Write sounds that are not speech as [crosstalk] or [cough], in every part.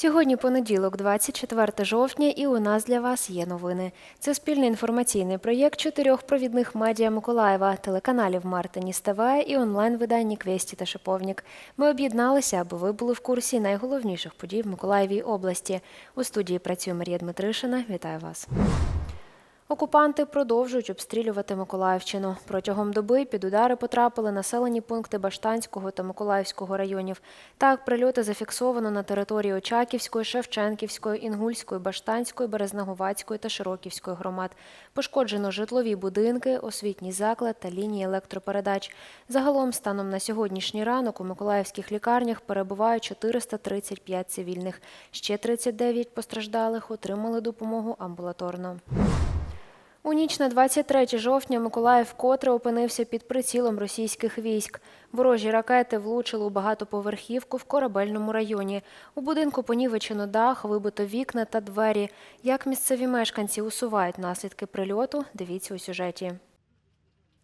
Сьогодні понеділок, 24 жовтня, і у нас для вас є новини. Це спільний інформаційний проєкт чотирьох провідних медіа Миколаєва, телеканалів Мартиніс ТВ і онлайн-видання Квесті та Шиповнік. Ми об'єдналися, аби ви були в курсі найголовніших подій в Миколаєвій області. У студії працює Марія Дмитришина. Вітаю вас. Окупанти продовжують обстрілювати Миколаївщину. Протягом доби під удари потрапили населені пункти Баштанського та Миколаївського районів. Так, прильоти зафіксовано на території Очаківської, Шевченківської, Інгульської, Баштанської, Березнегувацької та Широківської громад. Пошкоджено житлові будинки, освітній заклад та лінії електропередач. Загалом, станом на сьогоднішній ранок у миколаївських лікарнях перебуває 435 цивільних. Ще 39 постраждалих отримали допомогу амбулаторно. У ніч на 23 жовтня Миколаїв котре опинився під прицілом російських військ. Ворожі ракети влучили у багатоповерхівку в корабельному районі. У будинку понівечено дах, вибито вікна та двері. Як місцеві мешканці усувають наслідки прильоту, дивіться у сюжеті.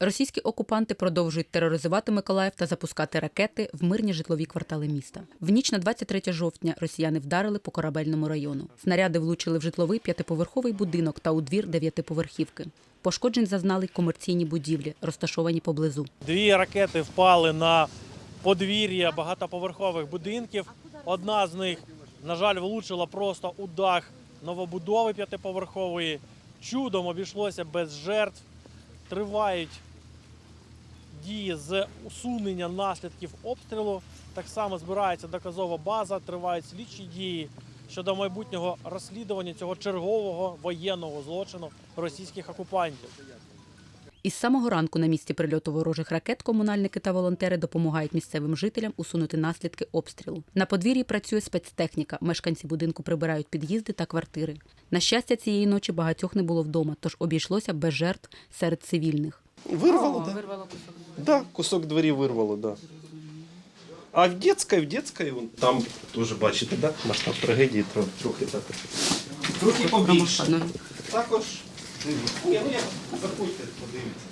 Російські окупанти продовжують тероризувати Миколаїв та запускати ракети в мирні житлові квартали міста. В ніч на 23 жовтня росіяни вдарили по корабельному району. Снаряди влучили в житловий п'ятиповерховий будинок та у двір дев'ятиповерхівки. Пошкоджень зазнали комерційні будівлі, розташовані поблизу. Дві ракети впали на подвір'я багатоповерхових будинків. Одна з них, на жаль, влучила просто у дах новобудови п'ятиповерхової. Чудом обійшлося без жертв. Тривають дії з усунення наслідків обстрілу. Так само збирається доказова база, тривають слідчі дії щодо майбутнього розслідування цього чергового воєнного злочину російських окупантів. Із самого ранку на місці прильоту ворожих ракет комунальники та волонтери допомагають місцевим жителям усунути наслідки обстрілу. На подвір'ї працює спецтехніка. Мешканці будинку прибирають під'їзди та квартири. На щастя, цієї ночі багатьох не було вдома, тож обійшлося без жертв серед цивільних. Вырвало, да. Да, кусок двері вирвало, да. А в детской, в детской, вон, там теж бачите, да? масштаб трагедії трохи, трохи так. Трохи побільше. Також. Дивіться. Ну як, заходьте, подивіться.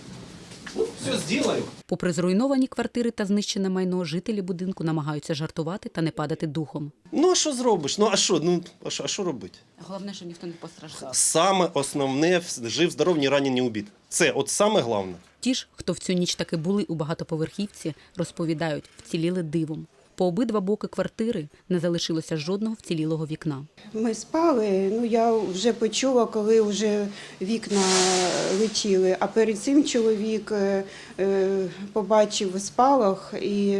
Ну, все зроблю. Попри зруйновані квартири та знищене майно, жителі будинку намагаються жартувати та не падати духом. Ну, а що зробиш? Ну, а що? Ну, а що, а що робити? Головне, що ніхто не постраждав. Саме основне, жив, здоров, ні ранен, ні убит. Це от саме головне. Ті ж, хто в цю ніч таки були у багатоповерхівці, розповідають, вціліли дивом. По обидва боки квартири не залишилося жодного вцілілого вікна. Ми спали. Ну я вже почула, коли вже вікна летіли. А перед цим чоловік е, е, побачив спалах і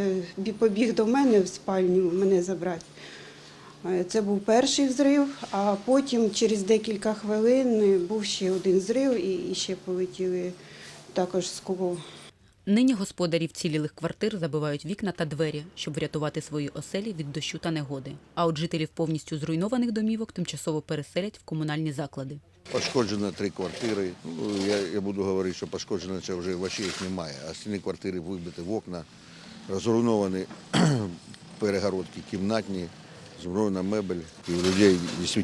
побіг до мене в спальню мене забрати. Е, Це був перший взрив, а потім через декілька хвилин був ще один взрив і і ще полетіли також скло. Нині господарі вцілілих квартир забивають вікна та двері, щоб врятувати свої оселі від дощу та негоди. А от жителів повністю зруйнованих домівок тимчасово переселять в комунальні заклади. Пошкоджено три квартири. Ну, я, я буду говорити, що пошкоджено це вже вообще їх немає. А стіни квартири вибиті в окна, розруйновані [clears throat] перегородки кімнатні, збройна мебель. І у людей дійсно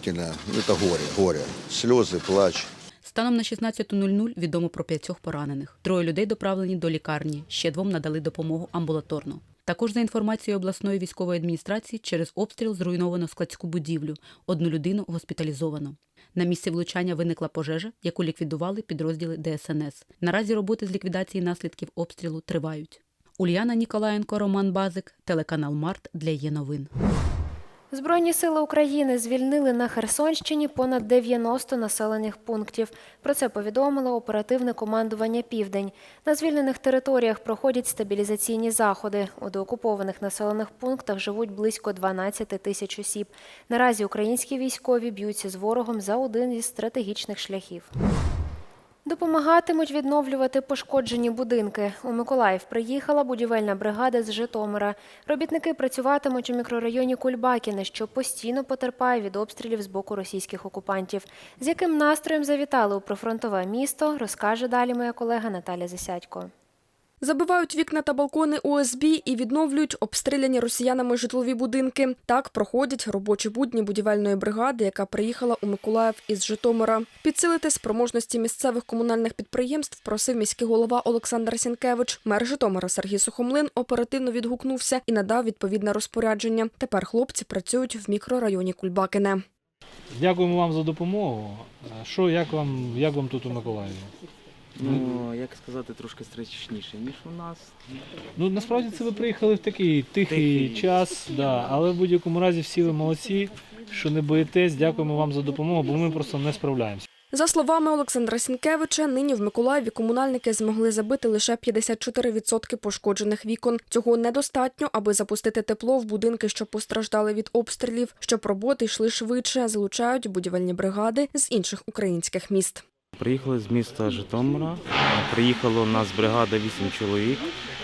ну, це горе, горе. Сльози, плач. Станом на 16.00 відомо про п'ятьох поранених. Троє людей доправлені до лікарні, ще двом надали допомогу амбулаторно. Також за інформацією обласної військової адміністрації, через обстріл зруйновано складську будівлю. Одну людину госпіталізовано. На місці влучання виникла пожежа, яку ліквідували підрозділи ДСНС. Наразі роботи з ліквідації наслідків обстрілу тривають. Ульяна Ніколаєнко, Роман Базик, телеканал Март для є новин. Збройні сили України звільнили на Херсонщині понад 90 населених пунктів. Про це повідомило оперативне командування Південь. На звільнених територіях проходять стабілізаційні заходи. У деокупованих населених пунктах живуть близько 12 тисяч осіб. Наразі українські військові б'ються з ворогом за один із стратегічних шляхів. Допомагатимуть відновлювати пошкоджені будинки. У Миколаїв приїхала будівельна бригада з Житомира. Робітники працюватимуть у мікрорайоні Кульбакіне, що постійно потерпає від обстрілів з боку російських окупантів. З яким настроєм завітали у прифронтове місто, розкаже далі моя колега Наталя Засядько. Забивають вікна та балкони ОСБ і відновлюють обстріляні росіянами житлові будинки. Так проходять робочі будні будівельної бригади, яка приїхала у Миколаїв із Житомира. Підсилити спроможності місцевих комунальних підприємств просив міський голова Олександр Сінкевич. Мер Житомира Сергій Сухомлин оперативно відгукнувся і надав відповідне розпорядження. Тепер хлопці працюють в мікрорайоні Кульбакине. Дякуємо вам за допомогу. Що, як вам, як вам тут у Миколаєві? Ну, як сказати, трошки страшніше, ніж у нас. Ну насправді це ви приїхали в такий тихий, Тихий. час, да, але в будь-якому разі всі ви молодці, що не боїтесь. Дякуємо вам за допомогу, бо ми просто не справляємося. За словами Олександра Сінкевича, нині в Миколаєві комунальники змогли забити лише 54% пошкоджених вікон. Цього недостатньо, аби запустити тепло в будинки, що постраждали від обстрілів. Щоб роботи йшли швидше, залучають будівельні бригади з інших українських міст. Приїхали з міста Житомира. Приїхало у нас бригада 8 чоловік.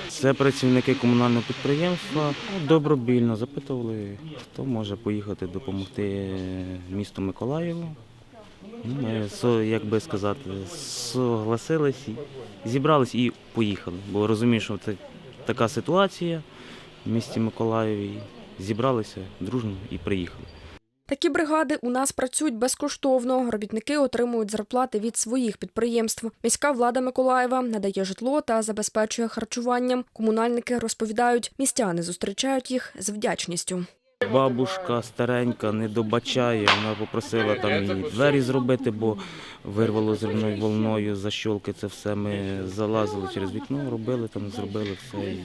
Це працівники комунального підприємства. Добробільно запитували, хто може поїхати допомогти місту Миколаєву. Ну, Ми, як би сказати, согласились, зібрались і поїхали. Бо розумію, що це така ситуація в місті Миколаєві. Зібралися дружно і приїхали. Такі бригади у нас працюють безкоштовно. Робітники отримують зарплати від своїх підприємств. Міська влада Миколаєва надає житло та забезпечує харчуванням. Комунальники розповідають, містяни зустрічають їх з вдячністю. Бабушка старенька не добачає, вона попросила там і двері зробити, бо вирвало зерною волною, защолки це все. Ми залазили через вікно, робили там, зробили все.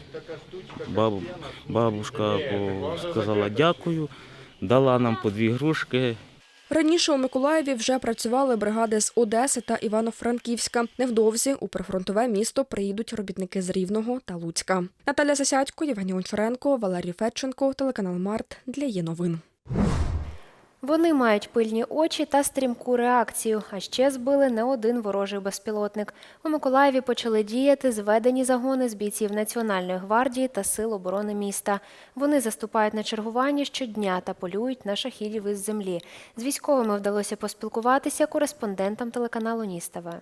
Бабушка сказала дякую, дала нам по дві грушки. Раніше у Миколаєві вже працювали бригади з Одеси та Івано-Франківська. Невдовзі у прифронтове місто приїдуть робітники з Рівного та Луцька. Наталя Засядько, Євгеній Ончаренко, Валерій Федченко, телеканал Март для є новин. Вони мають пильні очі та стрімку реакцію, а ще збили не один ворожий безпілотник. У Миколаєві почали діяти зведені загони з бійців Національної гвардії та сил оборони міста. Вони заступають на чергування щодня та полюють на шахідів із землі. З військовими вдалося поспілкуватися кореспондентам телеканалу Ністава.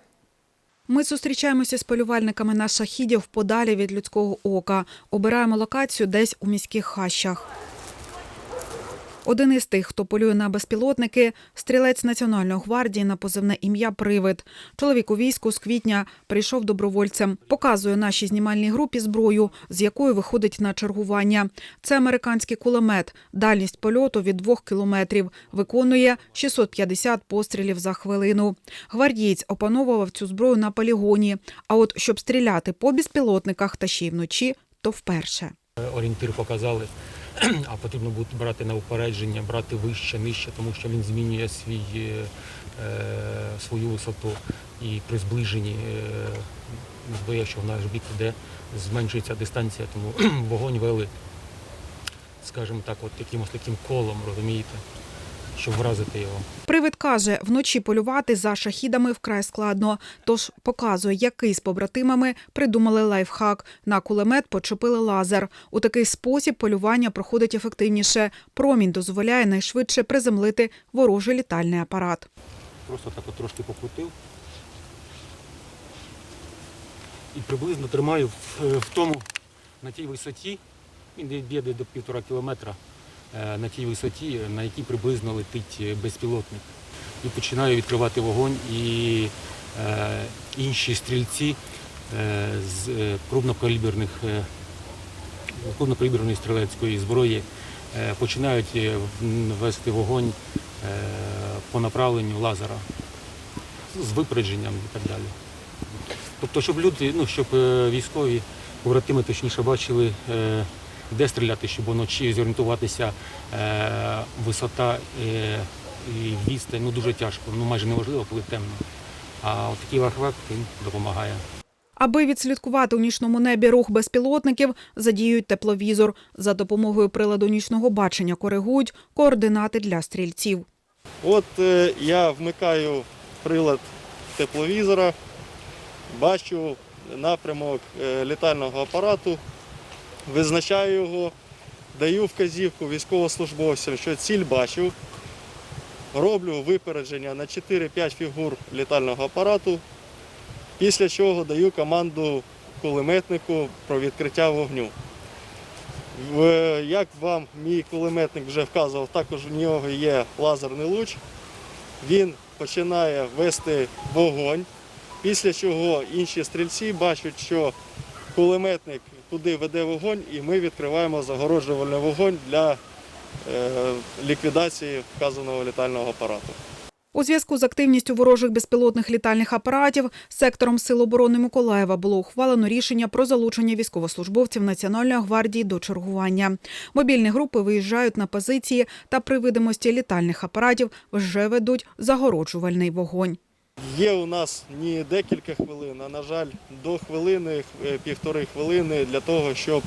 Ми зустрічаємося з полювальниками на шахідів подалі від людського ока. Обираємо локацію десь у міських хащах. Один із тих, хто полює на безпілотники, стрілець Національної гвардії на позивне ім'я Привид. Чоловік у війську з квітня прийшов добровольцем. Показує нашій знімальній групі зброю, з якою виходить на чергування. Це американський кулемет. Дальність польоту від двох кілометрів. Виконує 650 пострілів за хвилину. Гвардієць опановував цю зброю на полігоні. А от щоб стріляти по безпілотниках та ще й вночі, то вперше. орієнтир показали, а потрібно буде брати на упередження, брати вище, нижче, тому що він змінює свій, е, свою висоту і при зближенні е, зброя, що в наш бік йде, зменшується дистанція, тому [clears throat] вогонь вели, скажімо так, от якимось таким колом, розумієте, щоб вразити його. Привид каже, вночі полювати за шахідами вкрай складно. Тож показує, який з побратимами придумали лайфхак. На кулемет почепили лазер. У такий спосіб полювання проходить ефективніше. Промінь дозволяє найшвидше приземлити ворожий літальний апарат. Просто так от трошки покрутив. І приблизно тримаю в, в тому, на тій висоті, він б'є до півтора кілометра, е, на тій висоті, на якій приблизно летить е, безпілотник. І починаю відкривати вогонь, і е, інші стрільці е, з е, крупнокаліберних, е, крупнокаліберної стрілецької зброї е, починають е, вести вогонь е, по направленню лазера з випередженням і так далі. Тобто, щоб люди, ну щоб е, військові побратими точніше бачили, е, де стріляти, щоб вночі зорієнтуватися, е, висота е, і відстань ну, дуже тяжко, ну майже неможливо, коли темно. А такий лайфхак він допомагає. Аби відслідкувати у нічному небі рух безпілотників, задіюють тепловізор. За допомогою приладу нічного бачення коригують координати для стрільців. От е, я вмикаю прилад тепловізора, бачу напрямок е, літального апарату, визначаю його, даю вказівку військовослужбовцям, що ціль бачу, роблю випередження на 4-5 фігур літального апарату, після чого даю команду кулеметнику про відкриття вогню. Як вам мій кулеметник вже вказував, також у нього є лазерний луч. Він починає вести вогонь, після чого інші стрільці бачать, що кулеметник туди веде вогонь, і ми відкриваємо загороджувальний вогонь для е, ліквідації вказаного літального апарату. У зв'язку з активністю ворожих безпілотних літальних апаратів сектором Сил оборони Миколаєва було ухвалено рішення про залучення військовослужбовців Національної гвардії до чергування. Мобільні групи виїжджають на позиції та при видимості літальних апаратів вже ведуть загороджувальний вогонь. Є у нас не декілька хвилин, а на жаль, до хвилини, е, півтори хвилини для того, щоб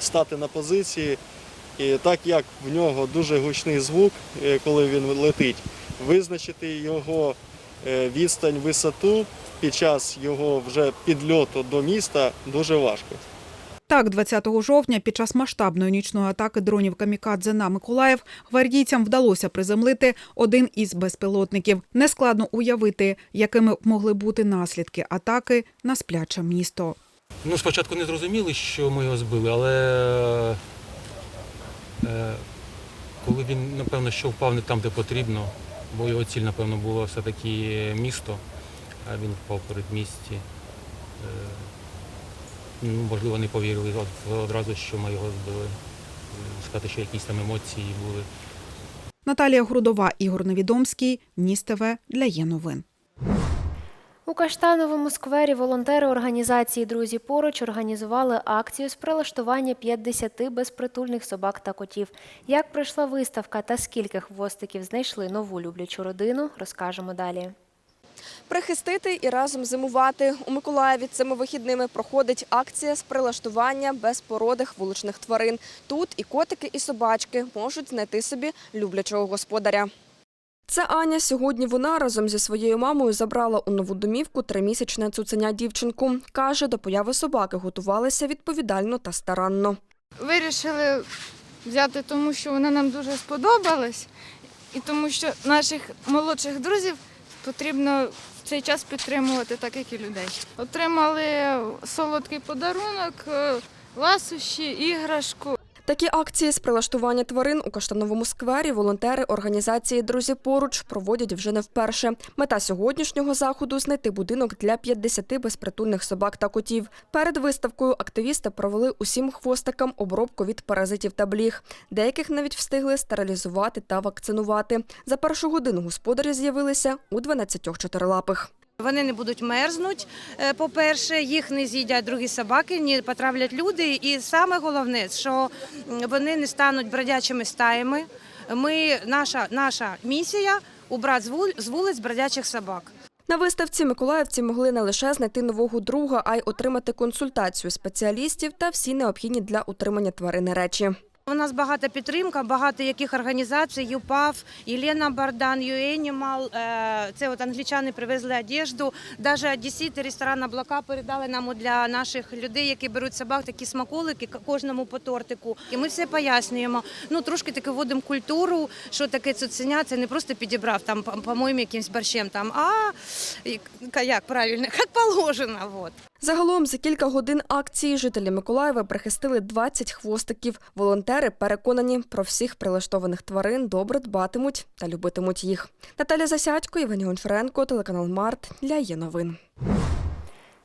стати на позиції. І так як в нього дуже гучний звук, е, коли він летить, визначити його е, відстань, висоту під час його вже підльоту до міста дуже важко. Так, 20 жовтня під час масштабної нічної атаки дронів «Камікадзе» на Миколаїв гвардійцям вдалося приземлити один із безпілотників. Нескладно уявити, якими могли бути наслідки атаки на спляче місто. Ну, спочатку не зрозуміли, що ми його збили, але е, коли він, напевно, що впав не там, де потрібно, бо його ціль, напевно, було все-таки місто, а він впав перед місті. Можливо, не повірили одразу, що ми його збили. Сказати, що якісь там емоції були. Наталія Грудова, Ігор Невідомський, Ніс ТВ для Є новин. У Каштановому сквері волонтери організації Друзі поруч організували акцію з прилаштування 50 безпритульних собак та котів. Як пройшла виставка та скільки хвостиків знайшли нову люблячу родину, розкажемо далі. Прихистити і разом зимувати. У Миколаєві цими вихідними проходить акція з прилаштування безпородих вуличних тварин. Тут і котики, і собачки можуть знайти собі люблячого господаря. Це Аня. Сьогодні вона разом зі своєю мамою забрала у нову домівку тримісячне цуценя дівчинку. Каже, до появи собаки готувалися відповідально та старанно. Вирішили взяти, тому що вона нам дуже сподобалась, і тому що наших молодших друзів потрібно в цей час підтримувати, так як і людей. Отримали солодкий подарунок, е, ласощі, іграшку. Такі акції з прилаштування тварин у Каштановому сквері волонтери організації Друзі поруч проводять вже не вперше. Мета сьогоднішнього заходу знайти будинок для 50 безпритульних собак та котів. Перед виставкою активісти провели усім хвостикам обробку від паразитів та бліг. Деяких навіть встигли стерилізувати та вакцинувати. За першу годину господарі з'явилися у 12 чотирилапих. Вони не будуть мерзнуть. е, По-перше, їх не з'їдять другі собаки, не потравлять люди. І саме головне, що вони не стануть бродячими стаями. Ми наша наша місія убрати з з вулиць бродячих собак. На виставці миколаївці могли не лише знайти нового друга, а й отримати консультацію спеціалістів та всі необхідні для утримання тварини речі. У нас багата підтримка, багато яких організацій, ЮПАВ, Єлена Бардан, ЮЕнімал. Це от англічани привезли одежду. Навіть одесіти, ресторан «Облака» передали нам для наших людей, які беруть собак, такі смаколики кожному по тортику. І ми все пояснюємо. Ну трошки таки вводимо культуру, що таке цуценя, це не просто підібрав там, по- по-моєму, якимсь борщем там, а як правильно, [laughs] як положено. Вот. Загалом за кілька годин акції жителі Миколаєва прихистили 20 хвостиків. Волонтери переконані, про всіх прилаштованих тварин добре дбатимуть та любитимуть їх. Наталя Засядько, Євгеній Гончаренко, телеканал Март для є новин.